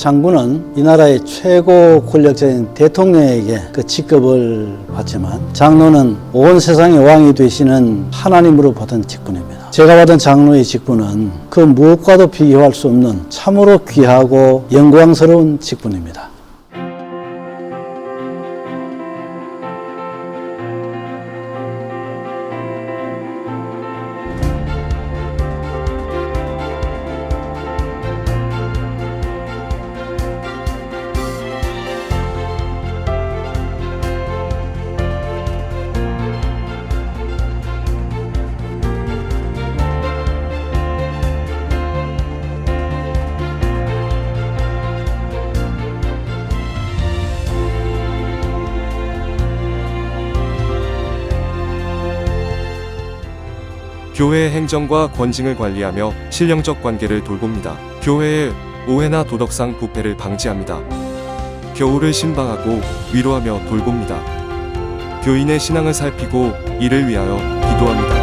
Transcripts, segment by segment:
장군은 이 나라의 최고 권력자인 대통령에게 그 직급을 받지만 장로는 온 세상의 왕이 되시는 하나님으로 받은 직분입니다. 제가 받은 장로의 직분은 그 무엇과도 비교할 수 없는 참으로 귀하고 영광스러운 직분입니다. 교회의 행정과 권징을 관리하며 신령적 관계를 돌봅니다. 교회의 오해나 도덕상 부패를 방지합니다. 교우를 신방하고 위로하며 돌봅니다. 교인의 신앙을 살피고 이를 위하여 기도합니다.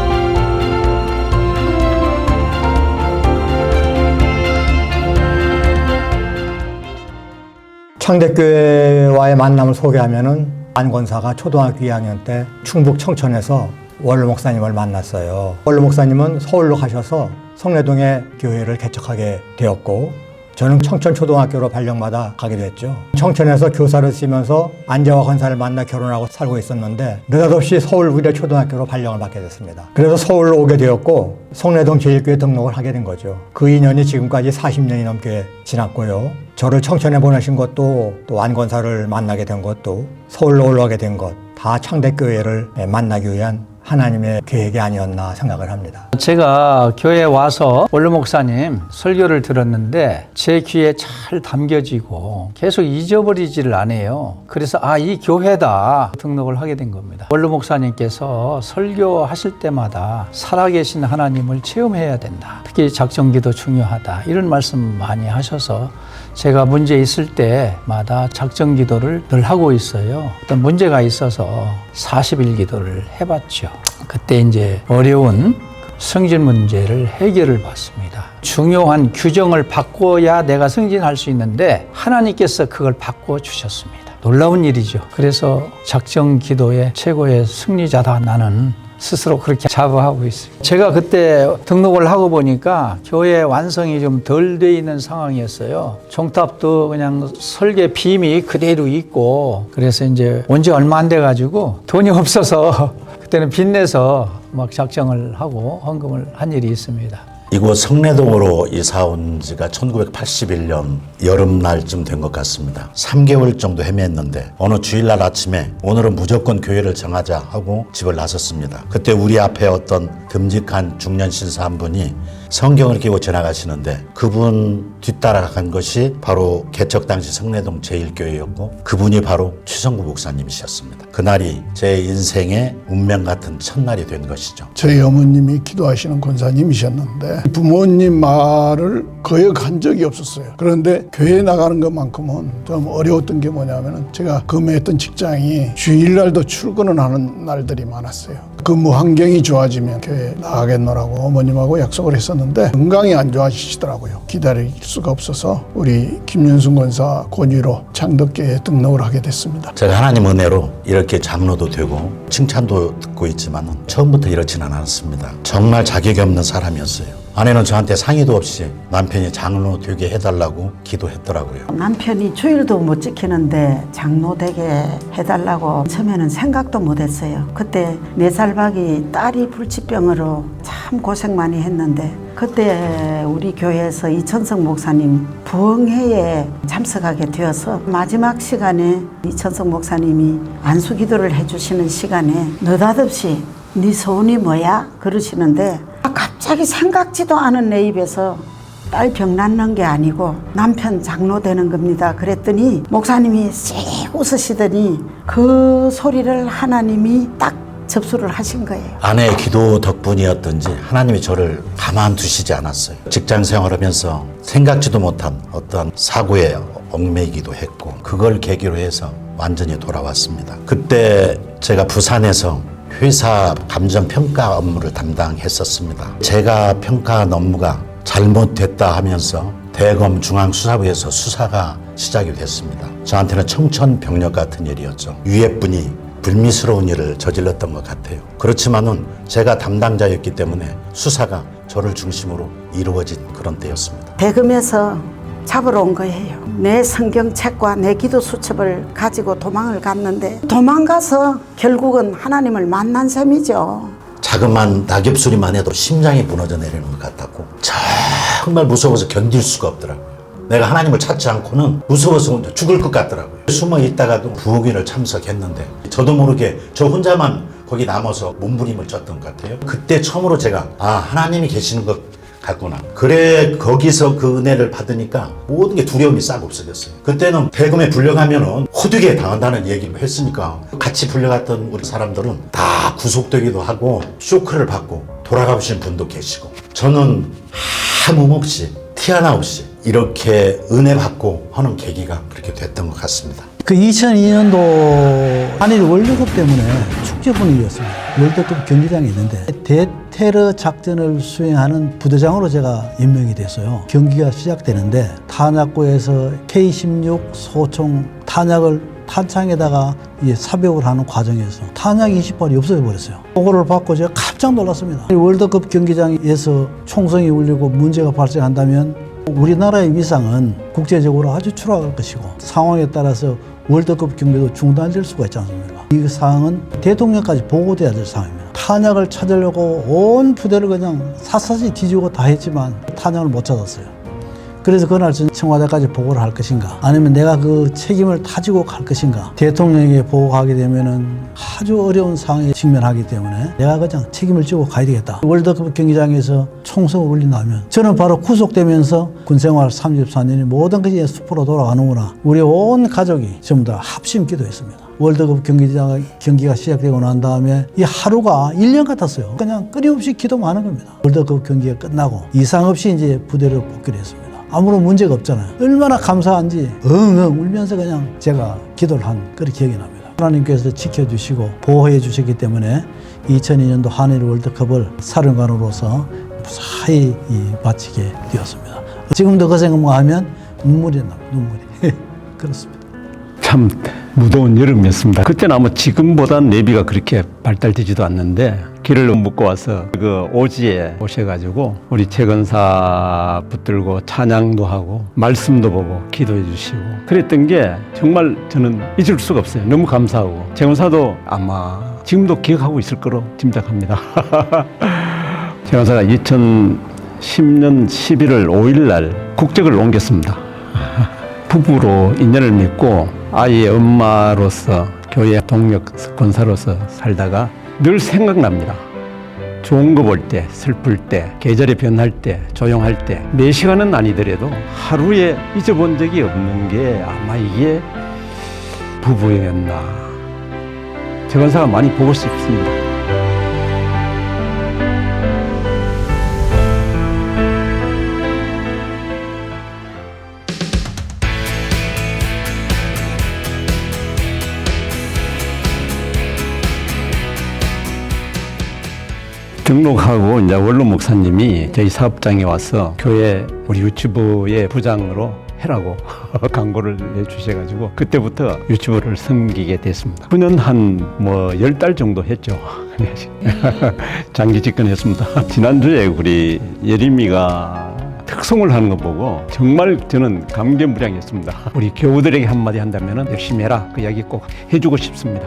창대교회와의 만남을 소개하면은 안권사가 초등학교 2학년 때 충북 청천에서 원로 목사님을 만났어요. 원로 목사님은 서울로 가셔서 성내동에 교회를 개척하게 되었고 저는 청천초등학교로 발령받아 가게 됐죠. 청천에서 교사를 쓰면서 안재와 권사를 만나 결혼하고 살고 있었는데 느닷없이 서울 의대초등학교로 발령을 받게 됐습니다. 그래서 서울로 오게 되었고 성내동 제일교회 등록을 하게 된 거죠. 그 인연이 지금까지 40년이 넘게 지났고요. 저를 청천에 보내신 것도 또 안권사를 만나게 된 것도 서울로 올라가게 된 것 다 창대교회를 만나기 위한 하나님의 계획이 아니었나 생각을 합니다. 제가 교회에 와서 원로 목사님 설교를 들었는데 제 귀에 잘 담겨지고 계속 잊어버리지를 않아요. 그래서 아, 이 교회다 등록을 하게 된 겁니다. 원로 목사님께서 설교하실 때마다 살아계신 하나님을 체험해야 된다. 특히 작정기도 중요하다. 이런 말씀 많이 하셔서 제가 문제 있을 때마다 작정 기도를 늘 하고 있어요. 어떤 문제가 있어서 40일 기도를 해봤죠. 그때 이제 어려운 승진 문제를 해결을 받습니다. 중요한 규정을 바꿔야 내가 승진할 수 있는데 하나님께서 그걸 바꿔 주셨습니다. 놀라운 일이죠. 그래서 작정 기도의 최고의 승리자다 나는 스스로 그렇게 자부하고 있습니다. 제가 그때 등록을 하고 보니까 교회 완성이 좀 덜 돼 있는 상황이었어요. 종탑도 그냥 설계 빔이 그대로 있고 그래서 이제 온 지 얼마 안 돼 가지고 돈이 없어서 그때는 빚내서 막 작정을 하고 헌금을 한 일이 있습니다. 이곳 성내동으로 이사 온 지가 1981년 여름날쯤 된 것 같습니다. 3개월 정도 헤맸는데 어느 주일날 아침에 오늘은 무조건 교회를 정하자 하고 집을 나섰습니다. 그때 우리 앞에 어떤 듬직한 중년 신사 한 분이 성경을 끼고 지나가시는데 그분 뒤따라간 것이 바로 개척 당시 성내동 제일교회였고 그분이 바로 최성구 목사님이셨습니다. 그날이 제 인생의 운명 같은 첫날이 된 것이죠. 저희 어머님이 기도하시는 권사님이셨는데 부모님 말을 거역한 적이 없었어요. 그런데 교회 나가는 것만큼은 좀 어려웠던 게 뭐냐면은 제가 근무했던 직장이 주일날도 출근을 하는 날들이 많았어요. 근무 환경이 좋아지면 교회 나가겠노라고 어머님하고 약속을 했었는데 건강이 안 좋아지시더라고요. 기다릴 수가 없어서 우리 김윤순 권사 권유로 창덕교회에 등록을 하게 됐습니다. 제가 하나님 은혜로 이렇게 장로도 되고 칭찬도 듣고 있지만 처음부터 이렇지는 않았습니다. 정말 자격이 없는 사람이었어요. 아내는 저한테 상의도 없이 남편이 장로 되게 해달라고 기도했더라고요. 남편이 주일도 못 지키는데 장로 되게 해달라고 처음에는 생각도 못 했어요. 그때 네 살박이 딸이 불치병으로 참 고생 많이 했는데 그때 우리 교회에서 이천석 목사님 부흥회에 참석하게 되어서 마지막 시간에 이천석 목사님이 안수 기도를 해주시는 시간에 느닷없이 네 소원이 뭐야? 그러시는데 아, 갑자기 생각지도 않은 내 입에서 딸병 낫는 게 아니고 남편 장로 되는 겁니다. 그랬더니 목사님이 씩 웃으시더니 그 소리를 하나님이 딱 접수를 하신 거예요. 아내의 기도 덕분이었던지 하나님이 저를 가만 두시지 않았어요. 직장 생활하면서 생각지도 못한 어떤 사고에 얽매이기도 했고 그걸 계기로 해서 완전히 돌아왔습니다. 그때 제가 부산에서 회사 감정 평가 업무를 담당했었습니다. 제가 평가한 업무가 잘못됐다 하면서 대검 중앙수사부에서 수사가 시작이 됐습니다. 저한테는 청천벽력 같은 일이었죠. 위에 분이 불미스러운 일을 저질렀던 것 같아요. 그렇지만은 제가 담당자였기 때문에 수사가 저를 중심으로 이루어진 그런 때였습니다. 대금에서 잡으러 온 거예요. 내 성경책과 내 기도 수첩을 가지고 도망을 갔는데 도망가서 결국은 하나님을 만난 셈이죠. 자그만 낙엽 소리만 해도 심장이 무너져 내리는 것 같았고 정말 무서워서 견딜 수가 없더라고요. 내가 하나님을 찾지 않고는 무서워서 죽을 것 같더라고요. 숨어 있다가도 부흥회를 참석했는데 저도 모르게 저 혼자만 거기 남아서 몸부림을 쳤던 것 같아요. 그때 처음으로 제가 아 하나님이 계시는 것 같구나. 그래 거기서 그 은혜를 받으니까 모든 게 두려움이 싹 없어졌어요. 그때는 대금에 불려가면은 호되게 당한다는 얘기를 했으니까 같이 불려갔던 우리 사람들은 다 구속되기도 하고 쇼크를 받고 돌아가신 분도 계시고 저는 아무 없이 티 하나 없이 이렇게 은혜 받고 하는 계기가 그렇게 됐던 것 같습니다. 그 2002년도 한일 월드컵 때문에 축제 분위기였습니다. 월드컵 경기장이 있는데 대테러 작전을 수행하는 부대장으로 제가 임명이 됐어요. 경기가 시작되는데 탄약고에서 K16 소총 탄약을 탄창에다가 이제 삽입을 하는 과정에서 탄약 20발이 없어져 버렸어요. 보고를 받고 제가 깜짝 놀랐습니다. 월드컵 경기장에서 총성이 울리고 문제가 발생한다면 우리나라의 위상은 국제적으로 아주 추락할 것이고 상황에 따라서 월드컵 경기도 중단될 수가 있지 않습니까? 이 사항은 대통령까지 보고돼야 될 상황입니다. 탄약을 찾으려고 온 부대를 그냥 샅샅이 뒤지고 다 했지만 탄약을 못 찾았어요. 그래서 그날 전 청와대까지 보고를 할 것인가 아니면 내가 그 책임을 타지고 갈 것인가 대통령에게 보고하게 되면은 아주 어려운 상황에 직면하기 때문에 내가 그냥 책임을 지고 가야 되겠다 월드컵 경기장에서 총성을 울린다면 저는 바로 구속되면서 군생활 34년이 모든 것이 숲으로 돌아가는구나 우리 온 가족이 전부 다 합심 기도했습니다 월드컵 경기장 경기가 시작되고 난 다음에 이 하루가 1년 같았어요. 그냥 끊임없이 기도만 하는 겁니다. 월드컵 경기가 끝나고 이상 없이 이제 부대를 복귀를 했습니다. 아무런 문제가 없잖아요. 얼마나 감사한지 엉엉 울면서 그냥 제가 기도를 한 그런 기억이 납니다. 하나님께서 지켜주시고 보호해 주셨기 때문에 2002년도 한일 월드컵을 사령관으로서 무사히 이 마치게 되었습니다. 지금도 그 생각하면 눈물이 납니다. 눈물이. 그렇습니다. 참 무더운 여름이었습니다. 그때는 아마 지금보단 내비가 그렇게 발달되지도 않는데 길을 묻고 와서 그 오지에 오셔가지고 우리 최건사 붙들고 찬양도 하고 말씀도 보고 기도해 주시고 그랬던 게 정말 저는 잊을 수가 없어요. 너무 감사하고 최건사도 아마 지금도 기억하고 있을 거로 짐작합니다. 최건사가 2010년 11월 5일 날 국적을 옮겼습니다. 부부로 인연을 맺고 아이의 엄마로서 교회 동력 권사로서 살다가 늘 생각납니다. 좋은 거 볼 때, 슬플 때, 계절이 변할 때, 조용할 때, 매 시간은 아니더라도 하루에 잊어본 적이 없는 게 아마 이게 부부였나. 제 권사가 많이 보고 싶습니다. 등록하고 이제 원로 목사님이 저희 사업장에 와서 교회 우리 유튜브의 부장으로 해라고 광고를 내주셔가지고 그때부터 유튜브를 섬기게 됐습니다. 9년 한뭐열달 정도 했죠. 장기 집권했습니다. 지난주에 우리 예림이가 특송을 하는 거 보고 정말 저는 감개무량했습니다. 우리 교우들에게 한마디 한다면 열심히 해라 그 이야기 꼭 해주고 싶습니다.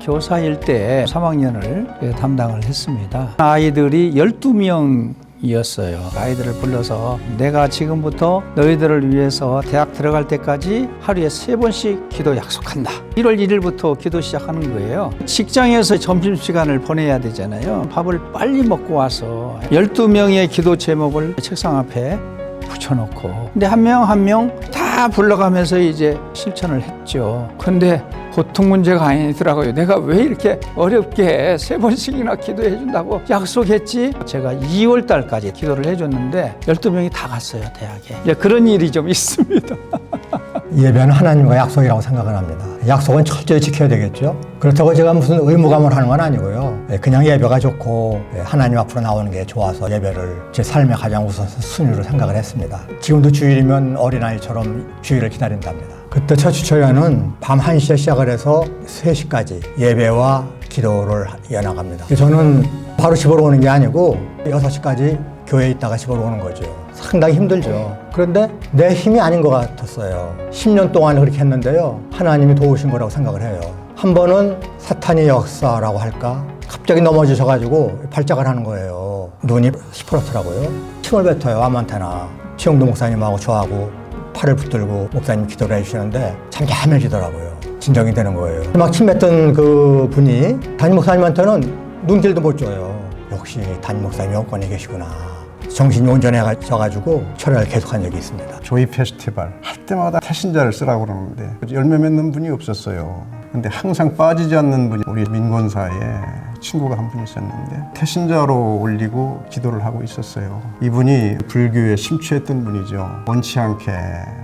교사일 때 3학년을 담당을 했습니다. 아이들이 12명 이었어요. 아이들을 불러서 내가 지금부터 너희들을 위해서 대학 들어갈 때까지 하루에 세 번씩 기도 약속한다. 1월 1일부터 기도 시작하는 거예요. 직장에서 점심시간을 보내야 되잖아요. 밥을 빨리 먹고 와서 12명의 기도 제목을 책상 앞에 붙여놓고 근데 한 명 한명 다 불러가면서 이제 실천을 했죠. 근데 보통 문제가 아니더라고요. 내가 왜 이렇게 어렵게 세 번씩이나 기도해 준다고 약속했지? 제가 2월 달까지 기도를 해 줬는데 12명이 다 갔어요, 대학에. 이제 그런 일이 좀 있습니다. 예배는 하나님과 약속이라고 생각을 합니다. 약속은 철저히 지켜야 되겠죠. 그렇다고 제가 무슨 의무감을 하는 건 아니고요. 예, 그냥 예배가 좋고 예, 하나님 앞으로 나오는 게 좋아서 예배를 제 삶의 가장 우선 순위로 생각을 했습니다. 지금도 주일이면 어린아이처럼 주일을 기다린답니다. 그때 첫 주초회는 밤 1시에 시작을 해서 3시까지 예배와 기도를 이어나갑니다. 저는 바로 집으로 오는 게 아니고 6시까지 교회에 있다가 집으로 오는 거죠. 상당히 힘들죠. 그런데 내 힘이 아닌 것 같았어요. 10년 동안 그렇게 했는데요. 하나님이 도우신 거라고 생각을 해요. 한 번은 사탄의 역사라고 할까? 갑자기 넘어지셔가지고 발작을 하는 거예요. 눈이 시퍼렇더라고요. 침을 뱉어요, 아무한테나. 최영도 목사님하고 저하고 팔을 붙들고 목사님 기도를 해주시는데 잠잠해지더라고요. 진정이 되는 거예요. 막 침 뱉던 그 분이 담임 목사님한테는 눈길도 못 줘요. 역시 담임 목사님이 영권에 계시구나. 정신이 온전해져가지고 철회를 계속한 적이 있습니다. 조이 페스티벌 할 때마다 태신자를 쓰라고 그러는데 열매 맺는 분이 없었어요. 근데 항상 빠지지 않는 분이 우리 민권사에 친구가 한 분 있었는데 태신자로 올리고 기도를 하고 있었어요. 이분이 불교에 심취했던 분이죠. 원치 않게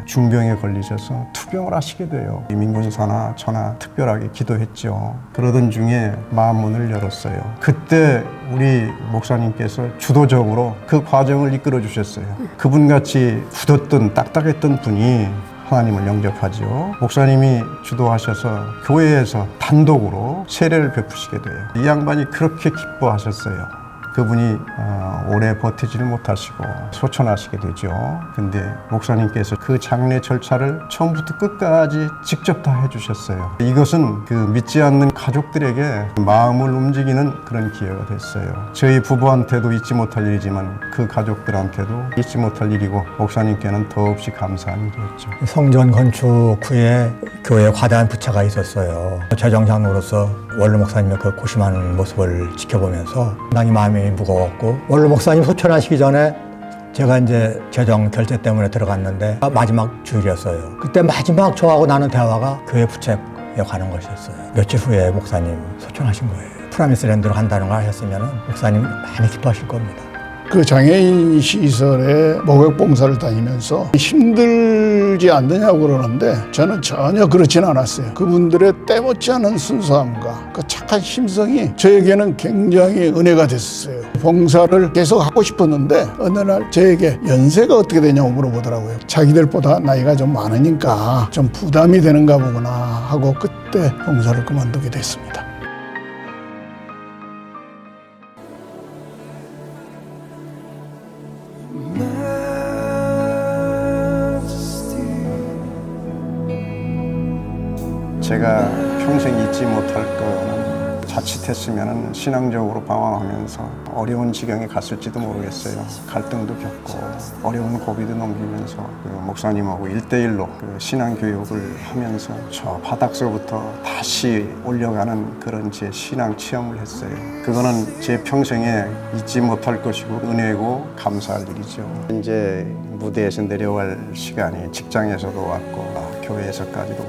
중병에 걸리셔서 투병을 하시게 돼요. 이 민군사나 저나 특별하게 기도했죠. 그러던 중에 마음 문을 열었어요. 그때 우리 목사님께서 주도적으로 그 과정을 이끌어 주셨어요. 그분같이 굳었던 딱딱했던 분이 하나님을 영접하죠. 목사님이 주도하셔서 교회에서 단독으로 세례를 베푸시게 돼요. 이 양반이 그렇게 기뻐하셨어요. 그분이 어, 오래 버티지를 못하시고 소천하시게 되죠. 근데 목사님께서 그 장례 절차를 처음부터 끝까지 직접 다 해주셨어요. 이것은 그 믿지 않는 가족들에게 마음을 움직이는 그런 기회가 됐어요. 저희 부부한테도 잊지 못할 일이지만 그 가족들한테도 잊지 못할 일이고 목사님께는 더없이 감사한 일이었죠. 성전 건축 후에 교회에 과다한 부채가 있었어요. 재정장로로서 원로 목사님의 그 고심하는 모습을 지켜보면서 상당히 마음 이 무거웠고 원로 목사님 소천하시기 전에 제가 이제 재정 결제 때문에 들어갔는데 마지막 주일이었어요. 그때 마지막 저하고 나눈 대화가 교회 부채에 관한 것이었어요. 며칠 후에 목사님 소천하신 거예요. 프라미스랜드로 간다는 걸 하셨으면 목사님 많이 기뻐하실 겁니다. 그 장애인 시설에 목욕 봉사를 다니면서 힘들지 않느냐고 그러는데 저는 전혀 그렇진 않았어요. 그분들의 때묻지 않은 순수함과 그 착한 심성이 저에게는 굉장히 은혜가 됐었어요. 봉사를 계속 하고 싶었는데 어느 날 저에게 연세가 어떻게 되냐고 물어보더라고요. 자기들보다 나이가 좀 많으니까 좀 부담이 되는가 보구나 하고 그때 봉사를 그만두게 됐습니다. 제가 평생 잊지 못할 거는 자칫했으면 신앙적으로 방황하면서 어려운 지경에 갔을지도 모르겠어요. 갈등도 겪고 어려운 고비도 넘기면서 그 목사님하고 일대일로 그 신앙 교육을 하면서 저 바닥서부터 다시 올려가는 그런 제 신앙 체험을 했어요. 그거는 제 평생에 잊지 못할 것이고 은혜고 감사할 일이죠. 이제 무대에서 내려갈 시간이 직장에서도 왔고 아, 교회에서까지도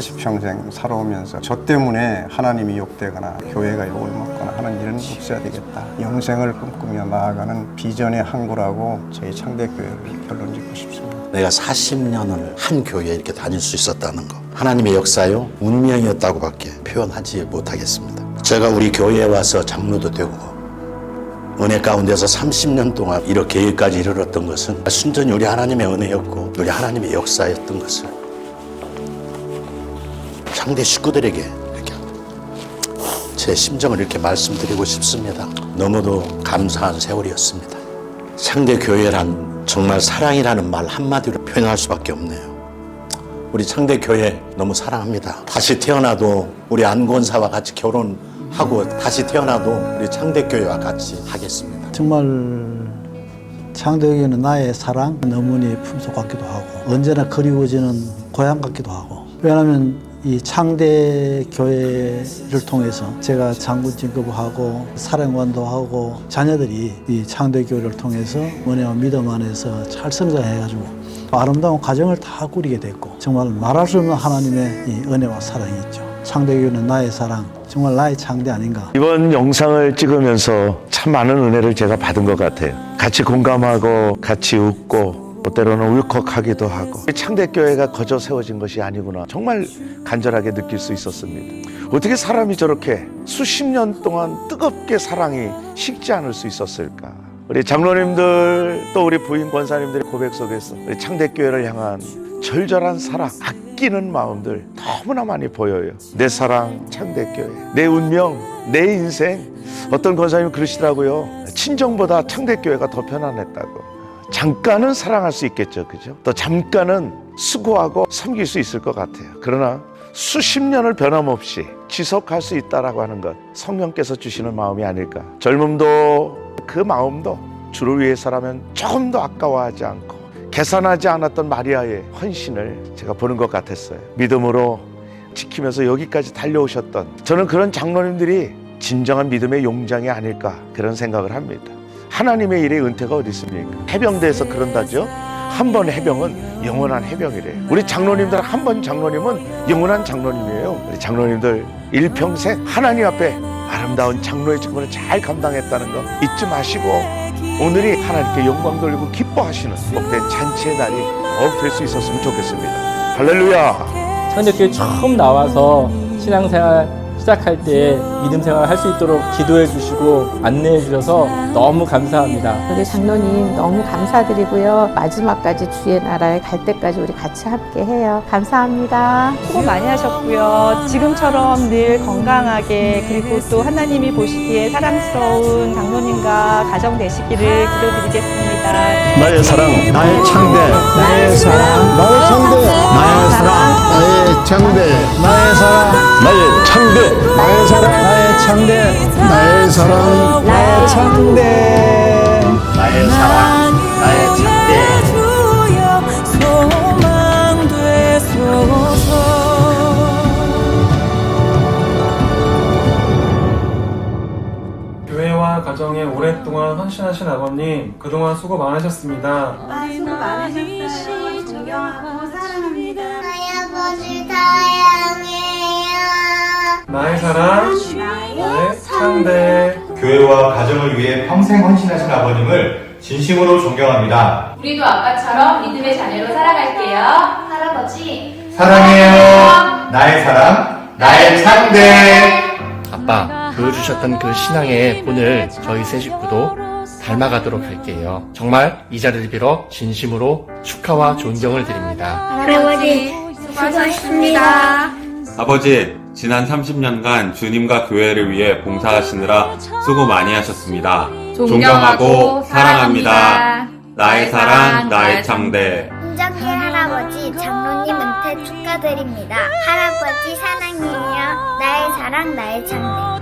70평생 살아오면서 저 때문에 하나님이 욕되거나 교회가 욕을 먹거나 하는 일은 없어야 되겠다. 영생을 꿈꾸며 나아가는 비전의 항구라고 저희 창대교회를 결론 짓고 싶습니다. 내가 40년을 한 교회에 이렇게 다닐 수 있었다는 거 하나님의 역사요 운명이었다고밖에 표현하지 못하겠습니다 제가 우리 교회에 와서 장로도 되고 은혜 가운데서 30년 동안 이렇게 여기까지 이르렀던 것은 순전히 우리 하나님의 은혜였고 우리 하나님의 역사였던 것을 상대 식구들에게 이렇게 제 심정을 이렇게 말씀드리고 싶습니다 너무도 감사한 세월이었습니다 상대 교회란 정말 사랑이라는 말 한마디로 표현할 수밖에 없네요. 우리 상대 교회 너무 사랑합니다. 다시 태어나도 우리 안권사와 같이 결혼하고 다시 태어나도 우리 창대 교회와 같이 하겠습니다. 정말 창대에게는 나의 사랑, 어머니의 품속 같기도 하고 언제나 그리워지는 고향 같기도 하고 왜냐하면 이 창대 교회를 통해서 제가 장군 진급을 하고 사령관도 하고 자녀들이 이 창대 교회를 통해서 은혜와 믿음 안에서 잘 성장해가지고 아름다운 가정을 다 꾸리게 됐고 정말 말할 수 없는 하나님의 이 은혜와 사랑이 있죠. 창대 교회는 나의 사랑, 정말 나의 창대 아닌가. 이번 영상을 찍으면서 참 많은 은혜를 제가 받은 것 같아요. 같이 공감하고 같이 웃고 때로는 울컥하기도 하고 창대교회가 거저 세워진 것이 아니구나 정말 간절하게 느낄 수 있었습니다. 어떻게 사람이 저렇게 수십 년 동안 뜨겁게 사랑이 식지 않을 수 있었을까? 우리 장로님들 또 우리 부인 권사님들의 고백 속에서 우리 창대교회를 향한 절절한 사랑, 아끼는 마음들 너무나 많이 보여요. 내 사랑, 창대교회, 내 운명, 내 인생. 어떤 권사님 그러시더라고요. 친정보다 창대교회가 더 편안했다고. 잠깐은 사랑할 수 있겠죠, 그죠? 또 잠깐은 수고하고 섬길 수 있을 것 같아요. 그러나 수십 년을 변함없이 지속할 수 있다라고 하는 것 성령께서 주시는 마음이 아닐까. 젊음도 그 마음도 주를 위해서라면 조금 더 아까워하지 않고 계산하지 않았던 마리아의 헌신을 제가 보는 것 같았어요. 믿음으로 지키면서 여기까지 달려오셨던 저는 그런 장로님들이 진정한 믿음의 용장이 아닐까 그런 생각을 합니다. 하나님의 일에 은퇴가 어디 있습니까? 해병대에서 그런다죠. 한 번 해병은 영원한 해병이래요. 우리 장로님들 한 번 장로님은 영원한 장로님이에요. 우리 장로님들 일평생 하나님 앞에 아름다운 장로의 직분을 잘 감당했다는 거 잊지 마시고 오늘이 하나님께 영광 돌리고 기뻐하시는 복된 잔치의 날이 꼭될수 있었으면 좋겠습니다. 할렐루야! 창대교회 처음 나와서 신앙생활 시작할 때 믿음 생활 할 수 있도록 기도해 주시고 안내해 주셔서 너무 감사합니다. 우리 장로님 너무 감사드리고요. 마지막까지 주의 나라에 갈 때까지 우리 같이 함께 해요. 감사합니다. 수고 많이 하셨고요. 지금처럼 늘 건강하게 그리고 또 하나님이 보시기에 사랑스러운 장로님과 가정 되시기를 기도드리겠습니다. 나의 사랑, 나의 창대, 나의 사랑, 나의 창대, 나의 사랑, 나의 창대, 나의 사랑, 나의 나의 사랑, 나의 창대, 나의 사랑, 나의 창대. 나의 사랑, 나의 창대. 교회와 가정에 오랫동안 헌신하신 아버님 그동안 수고 많으셨습니다. 수고 많으셨어요. 존경하고 사랑합니다. 아버지 사랑해요. 나의 사랑, 나의 창대. 교회와 가정을 위해 평생 헌신하신 아버님을 진심으로 존경합니다. 우리도 아빠처럼 믿음의 자녀로 살아갈게요. 할아버지 사랑해요. 나의 사랑, 나의 창대. 아빠 보여주셨던 그 신앙의 본을 저희 세 식구도 닮아가도록 할게요. 정말 이 자리를 빌어 진심으로 축하와 존경을 드립니다. 할아버지 수고하셨습니다. 아버지, 지난 30년간 주님과 교회를 위해 봉사하시느라 수고 많이 하셨습니다. 존경하고 사랑합니다. 나의 사랑, 나의 창대. 김정희 할아버지 장로님 은퇴 축하드립니다. 할아버지 사랑해요. 나의 사랑 나의 창대.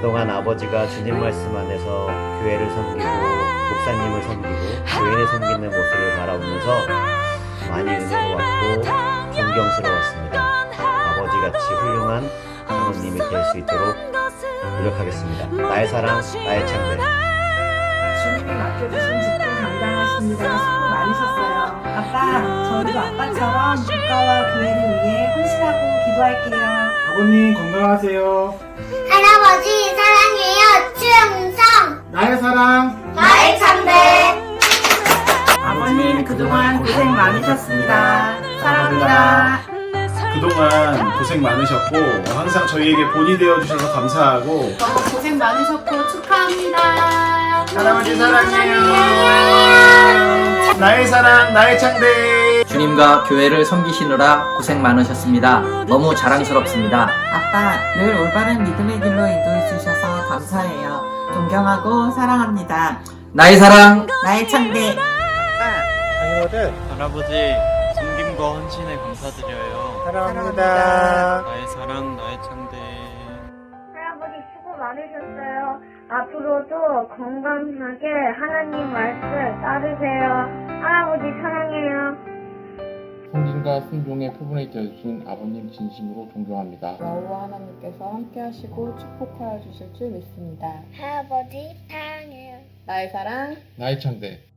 그동안 아버지가 주님 말씀 안에서 교회를 섬기고 목사님을 섬기고 교인을 섬기는 모습을 바라보면서 많이 은혜로웠고 존경스러웠습니다. 아버지같이 훌륭한 장로님이 될 수 있도록 노력하겠습니다. 나의 사랑, 나의 창대. 주님이 맡겨주신 직분 감당하시느라 수고 많으셨어요. 아빠, 저희도 아빠처럼 국가와 교회를 위해 헌신하고 기도할게요. 아버님 건강하세요. 할아버지 사랑해요. 충성. 나의 사랑. 나의 창대. 아버님 그동안 고생 많으셨습니다. 사랑합니다. 그동안 고생 많으셨고 항상 저희에게 본이 되어 주셔서 감사하고 너무 고생 많으셨고 축하합니다. 할아버지 사랑해요. 나의 사랑, 나의 창대. 주님과 교회를 섬기시느라 고생 많으셨습니다. 너무 자랑스럽습니다. 아빠, 늘 올바른 믿음의 길로 인도해 주셔서 감사해요. 존경하고 사랑합니다. 나의 사랑, 나의 창대. 할아버지 섬김과 헌신에 감사드려요. 사랑합니다. 나의 사랑, 나의 창대. 할아버지 수고 많으셨어요. 앞으로도 건강하게 하나님 말씀 따르세요. 할아버지 사랑해요. 성진과 순종의 표본이 되어주신 아버님 진심으로 존경합니다. 여호와 하나님께서 함께 하시고 축복하여 주실 줄 믿습니다. 할아버지 사랑해요. 나의 사랑, 나의 창대.